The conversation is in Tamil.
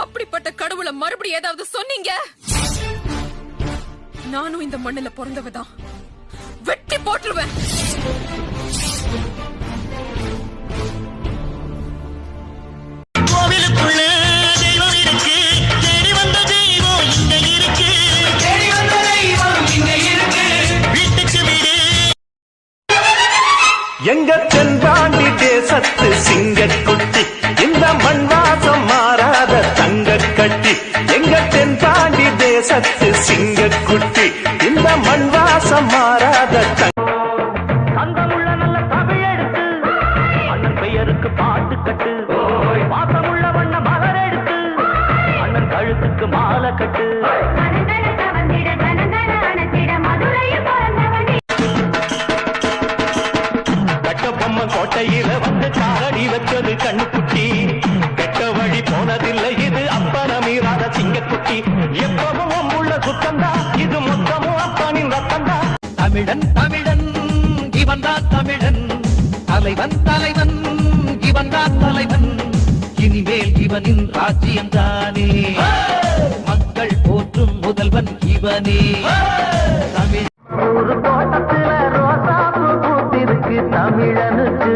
அப்படிப்பட்ட கடவுளை மறுபடியும் ஏதாவது சொன்னீங்க? நானும் இந்த மண்ணுல பிறந்தவதான். வெட்டி போட்டுருவேன். கோவிலுக்குள்ள தெய்வம் இருக்கு. தேடி வந்த சத்து தேசத்து சிங்கக்குட்டி இந்த மண் வாசம் மாறாத தந்தமுள்ள நல்ல தமிழ் எடுத்து அண்ணன் பெயருக்கு பாட்டு கட்டு. வாசமுள்ள வண்ண மலர் எடுத்து அண்ணன் கழுத்துக்கு மாலை கட்டு. கோட்டையில வந்து காரடி வச்சது கண்ணுக்குட்டி. கெட்ட வழி போனது பாட்டி எப்பவும் உள்ள சுத்தம் தான் இது மொத்தமும் அப்பானின் ரத்தம் தான் தமிழன் தமிழன் இவன் தான் தமிழன். தலைவன் தலைவன் இவன் தான் தலைவன். இனிமேல் இவனின் ராஜ்யம் தானே. மக்கள் போற்றும் முதல்வன் இவனே. தமிழ் ஒரு தோட்டத்துல ரோசா பூத்திருக்கு தமிழனுக்கு.